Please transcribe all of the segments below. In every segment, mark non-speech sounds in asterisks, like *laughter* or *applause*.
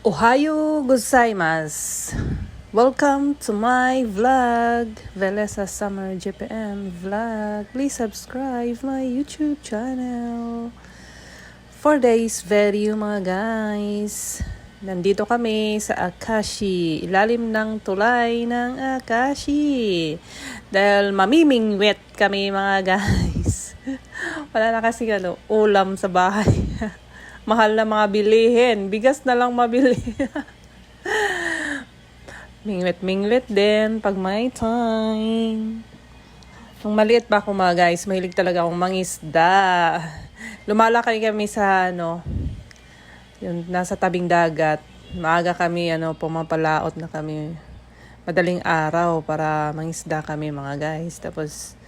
Ohayo gozaimasu! Welcome to my vlog, Velesa Summer JPM vlog. Please subscribe my YouTube channel. For today's video mga guys, nandito kami sa Akashi, ilalim ng tulay ng Akashi. Dahil mamimingwit kami mga guys. *laughs* Wala na kasi ano, ulam sa bahay. *laughs* Mahal na mga bilihin. Bigas na lang mabili. *laughs* Mingwit-mingwit din pag may time. Nung maliit pa ako mga guys, mahilig talaga akong mangisda. Lumalaki kami sa ano, yung nasa tabing dagat. Maaga kami, ano, pumapalaot na kami. Madaling araw para mangisda kami mga guys. Tapos,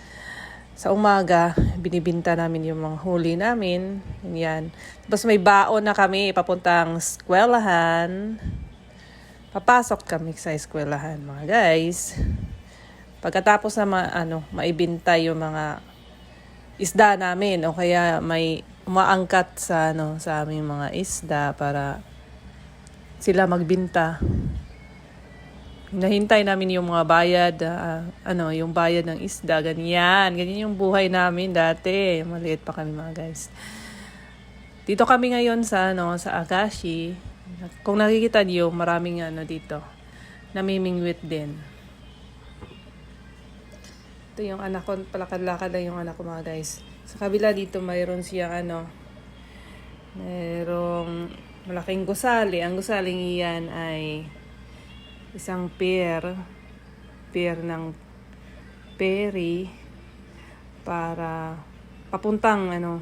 sa umaga, binibinta namin yung mga huli namin. Yan. Tapos may baon na kami papuntang eskwelahan. Papasok kami sa eskwelahan, mga guys. Pagkatapos na ma, ano, maibinta yung mga isda namin o kaya may umaangkat sa ano sa aming mga isda para sila magbinta. Nahintay namin yung mga bayad, ah, ano, yung bayad ng isda, ganyan. Ganyan yung buhay namin dati. Maliit pa kami mga guys. Dito kami ngayon sa, ano, sa Akashi. Kung nakikita niyo, maraming ano dito. Namimingwit din. Ito yung anak ko, palakad-lakad lang yung anak ko mga guys. Sa kabila dito, mayroon siyang ano, mayroong malaking gusali. Ang gusaling iyan ay isang pair, pair ng peri para papuntang ano,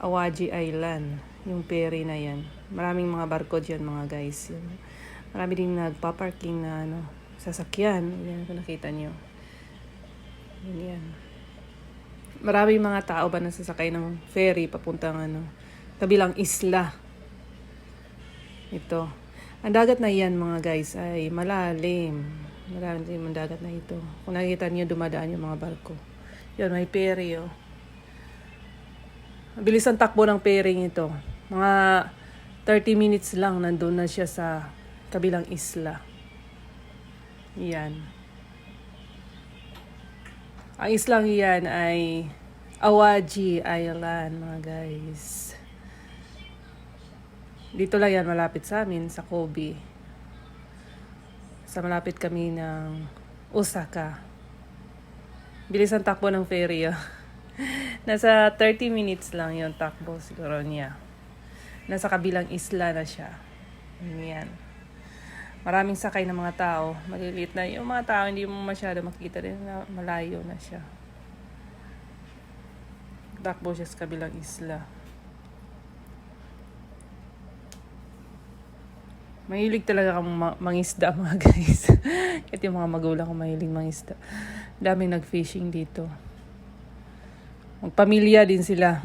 Awaji Island, yung ferry na yan. Maraming mga barko dyan mga guys. Yun. Marami din nagpa-parking na ano, sasakyan. Yan, kung nakita nyo. Yan, yan. Maraming mga tao ba nasasakay ng ferry papuntang ano, kabilang isla. Ito. Ang dagat na yan mga guys ay malalim. Malalim ang dagat na ito. Kung nakikita niyo dumadaan yung mga barko. Yan, may ferry oh. Bilis ang takbo ng ferry ito. Mga 30 minutes lang nandun na siya sa kabilang isla. Yan. Ang islang iyan ay Awaji Island, mga guys. Dito lang yan, malapit sa amin, sa Kobe. Sa malapit kami ng Osaka. Bilis ang takbo ng ferry. Oh. *laughs* Nasa 30 minutes lang yung takbo siguro niya. Nasa kabilang isla na siya. Yan. Maraming sakay ng mga tao. Maliliit na yung mga tao, hindi mo masyado makita rin na malayo na siya. Takbo siya sa kabilang isla. Mahilig talaga akong ma- mangisda *laughs* mga guys. Kahit yung mga magulang ko mahilig mangisda. Daming nag-fishing dito. Magpamilya din sila.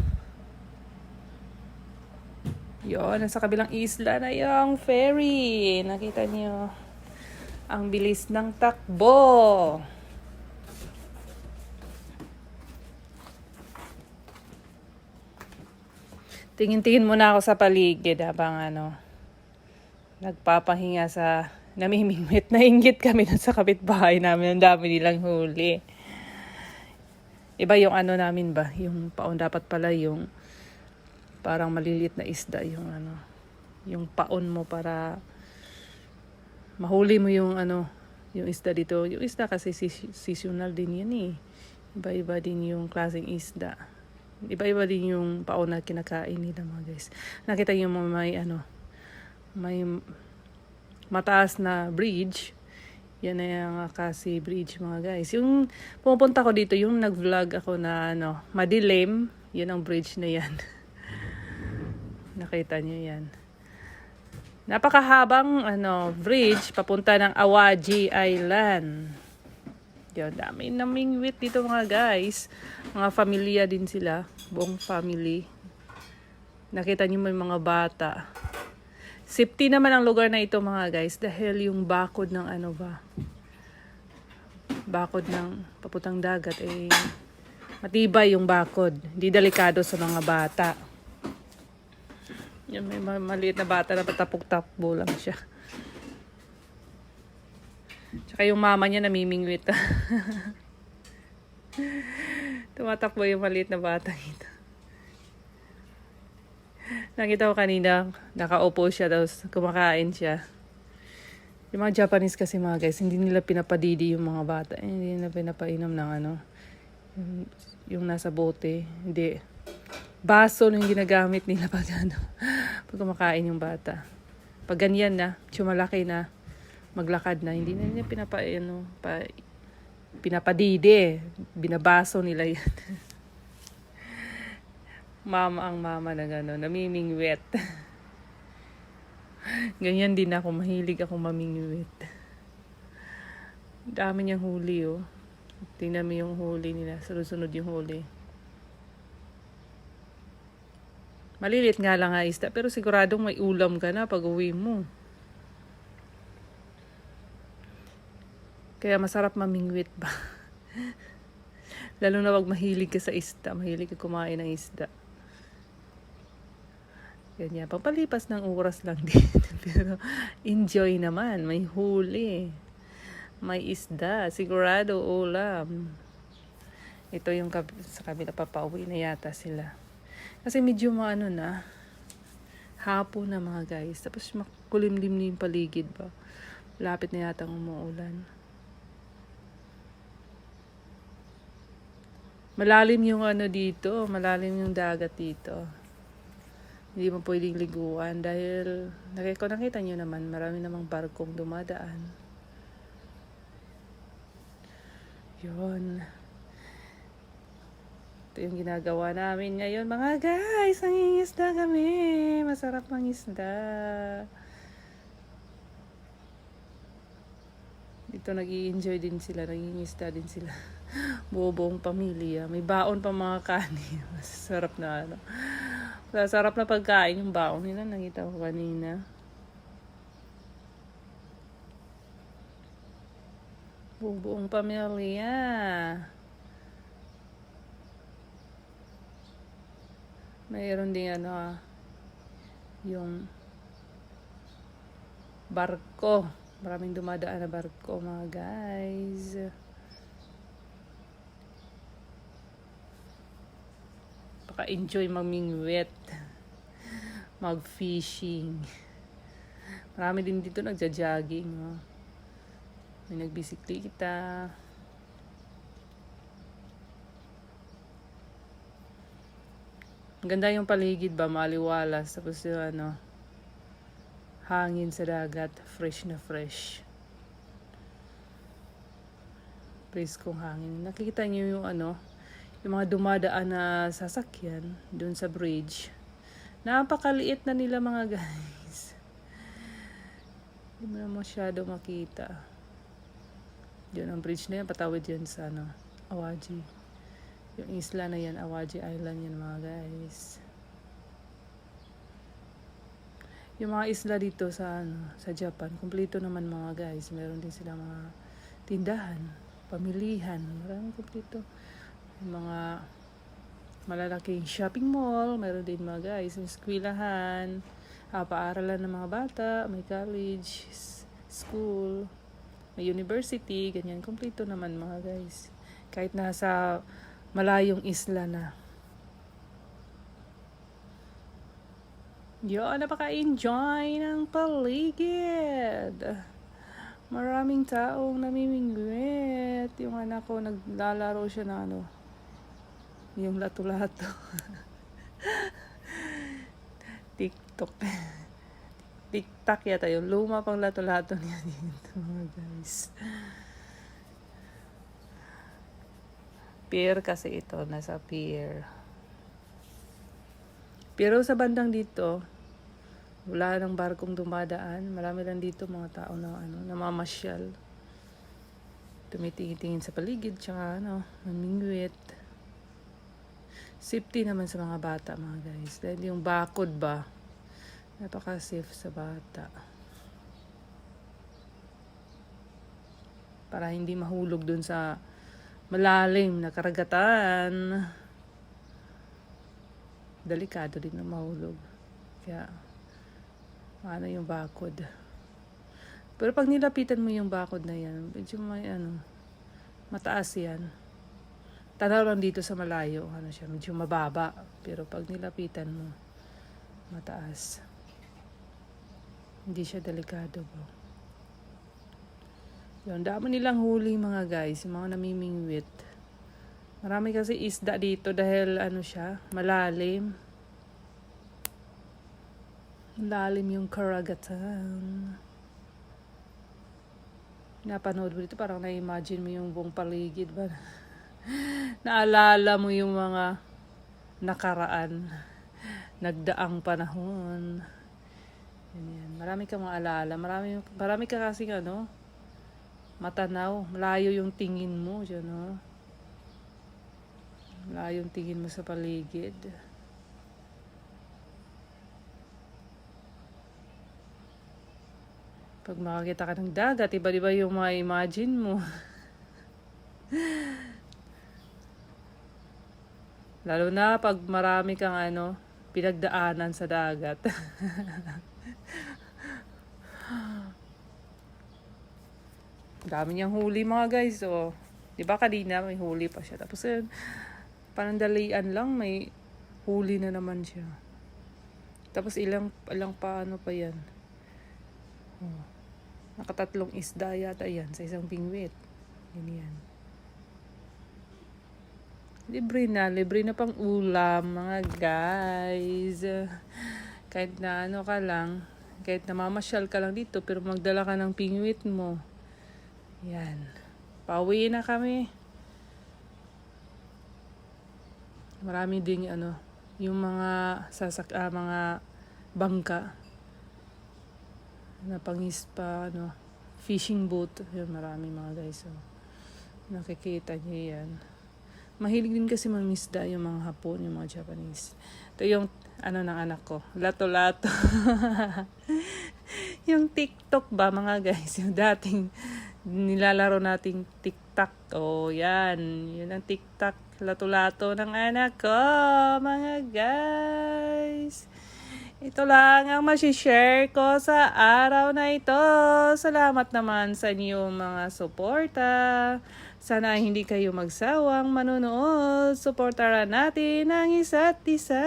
Yun, nasa kabilang isla na yung ferry. Nakita niyo ang bilis ng takbo. Tingin-tingin muna ako sa paligid habang ano, nagpapahinga sa namimingwit. *laughs* Nainggit kami dun sa kapitbahay namin. Ang dami nilang huli. Iba yung ano namin ba? Yung paon dapat pala yung parang maliliit na isda yung ano. Yung paon mo para mahuli mo yung ano yung isda dito. Yung isda kasi seasonal din yan eh. Iba-iba din yung klaseng isda. Iba-iba din yung paon na kinakain nila mga guys. Nakita yung mga may ano, may mataas na bridge. Yan na yung Akasi Bridge mga guys. Yung pumupunta ko dito, yung nag-vlog ako na ano, madilim, yun ang bridge na yan. *laughs* Nakita nyo yan. Napakahabang ano, bridge papunta ng Awaji Island. Yun, dami namingwit dito mga guys. Mga familia din sila, buong family. Nakita nyo may mga bata. Safety naman ang lugar na ito mga guys dahil yung bakod ng ano ba bakod ng paputang dagat eh matibay yung bakod. Hindi delikado sa mga bata. Yung may ma- maliit na bata na patapok-takbo lang siya. Tsaka yung mama niya namimingwit. *laughs* Tumatakbo yung maliit na bata ito. *laughs* Nakita ko kanina, nakaupo siya, tapos kumakain siya. Yung mga Japanese kasi mga guys, hindi nila pinapadidi yung mga bata. Eh, Hindi nila pinapainom ng ano, yung, nasa bote. Hindi. Baso yung ginagamit nila *laughs* pag ano, pag kumakain yung bata. Pag ganyan na, sumalaki na, maglakad na, hindi na nila pinapa, ano, pa, pinapadidi. Binabaso nila yan. *laughs* mama ang mama na gano'n, namimingwet. *laughs* Ganyan din ako, mahilig ako mamingwit. Dami niyang huli, oh. Tingnan mo yung huli nila, sunod-sunod yung huli. Malilit nga lang nga isda, pero siguradong may ulam ka na pag uwi mo. Kaya masarap mamingwit ba? *laughs* Lalo na pag mahilig ka sa isda, mahilig ka kumain ng isda. Ganyan, pampalipas ng oras lang *laughs* din. Pero enjoy naman, may huli. May isda, sigurado ulam. Ito yung kab- sa kabila papauwi na yata sila. Kasi medyo maano na, hapon na mga guys. Tapos makulimlim na yung paligid ba. Lapit na yata umuulan. Malalim yung ano dito, malalim yung dagat dito. Hindi mo pwedeng liguan dahil nakik- kung nakita nyo naman, marami namang barkong dumadaan. Yun. Ito yung ginagawa namin ngayon. Mga guys, nangingisda kami. Masarap ang isda. Dito nag enjoy din sila, nangingisda din sila. *laughs* Buong pamilya. May baon pa mga kanin. *laughs* Masarap na ano. Masarap na pagkain yung baon nila. Nakita ko kanina. Buong pamilya. Mayroon din ano ah, yung barko. Maraming dumadaan na barko mga guys. Paka-enjoy mamingwit. Mag-fishing. Marami din dito nagja-jogging. Oh. May nagbisikleta. Ang ganda yung paligid ba, maliwalas. Tapos yung ano, hangin sa dagat, fresh na fresh. Preskong hangin. Nakikita niyo yung ano, yung mga dumadaan na sasakyan doon sa bridge. Napakaliit na nila mga *laughs* guys. Hindi mo na masyado makita. Yun ang bridge na yan, patawid yun sa ano, Awaji. Yung isla na yan, Awaji Island yan mga guys. Yung mga isla dito sa ano, sa Japan, kumpleto naman mga guys. Meron din sila mga tindahan, pamilihan, maraming kumpleto. Mga malalaking shopping mall, meron din mga guys, yung eskwelahan, ah, paaralan ng mga bata, may college, school, may university, ganyan, kumpleto naman mga guys. Kahit nasa malayong isla na. Yo, napaka-enjoy ng paligid. Maraming taong namimingwit. Yung anak ko, naglalaro siya na ano, yung lato-lato. TikTok. TikTok yata yung luma pang lato-lato niya dito mga guys. Pier kasi ito, nasa pier. Pero sa bandang dito, wala nang barkong dumadaan. Marami lang dito mga tao na ano, namamasyal. Tumitingin-tingin sa paligid, tsaka ano, namingwit. Safety naman sa mga bata mga guys. Dahil yung bakod ba, napaka-safe sa bata. Para hindi mahulog dun sa malalim na karagatan. Delikado din na mahulog. Kaya ano yung bakod. Pero pag nilapitan mo yung bakod na yan, medyo may ano, mataas yan. Tanaw lang dito sa malayo, ano siya, medyo mababa. Pero pag nilapitan mo, mataas. Hindi siya delikado bro. Yun, dami nilang huli mga guys, yung mga namimingwit. Marami kasi isda dito dahil ano siya, malalim. Malalim yung karagatan. Napanood mo dito, parang na-imagine mo yung buong paligid ba? Naalala mo yung mga nakaraan, nagdaang panahon. Yan, yan. Marami kang maalala. Marami, marami ka kasing ano, matanaw. Malayo yung tingin mo dyan, no? Malayo yung tingin mo sa paligid. Pag makakita ka ng dagat, iba-iba yung mga imagine mo. *laughs* Lalo na pag marami kang ano, pinagdaanan sa dagat. *laughs* Dami niyang huli mga guys. So, di ba kanina may huli pa siya. Tapos yun, panandalian lang may huli na naman siya. Tapos ilang, ilang pa ano pa yan. Oh. Nakatatlong isda yata yan sa isang pingwit. Yan yan. Libre na, libre na pang ulam mga guys. Kahit na ano ka lang, kahit na mamasyal ka lang dito, pero magdala ka ng pingwit mo. Yan. Pauwi na kami. Marami ding ano, yung mga sasak ah, mga bangka na pangis pa ano, fishing boat. Yun, marami mga guys. So, nakikita niyo yan. Mahilig din kasi mangisda yung mga Hapon, yung mga Japanese. Ito yung ano ng anak ko, lato-lato. *laughs* yung TikTok ba mga guys, *laughs* yung dating nilalaro nating TikTok. Oh, yan. Yun ang TikTok lato-lato ng anak ko, mga guys. Ito lang ang masishare ko sa araw na ito. Salamat naman sa inyong mga suporta. Sana ay hindi kayo magsawang manonood. Suportaran natin ang isa't isa.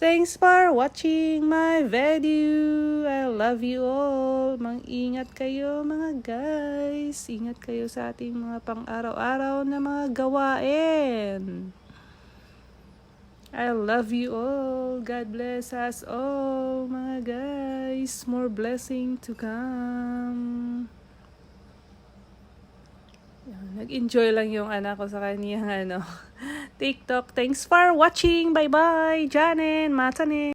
Thanks for watching my video. I love you all. Mang-ingat kayo mga guys. Ingat kayo sa ating mga pang-araw-araw na mga gawain. I love you all. God bless us all, mga guys. More blessing to come. Nag-enjoy lang yung anak ko sa kaniyang ano, *laughs* TikTok. Thanks for watching. Bye-bye. Janen, Matanen.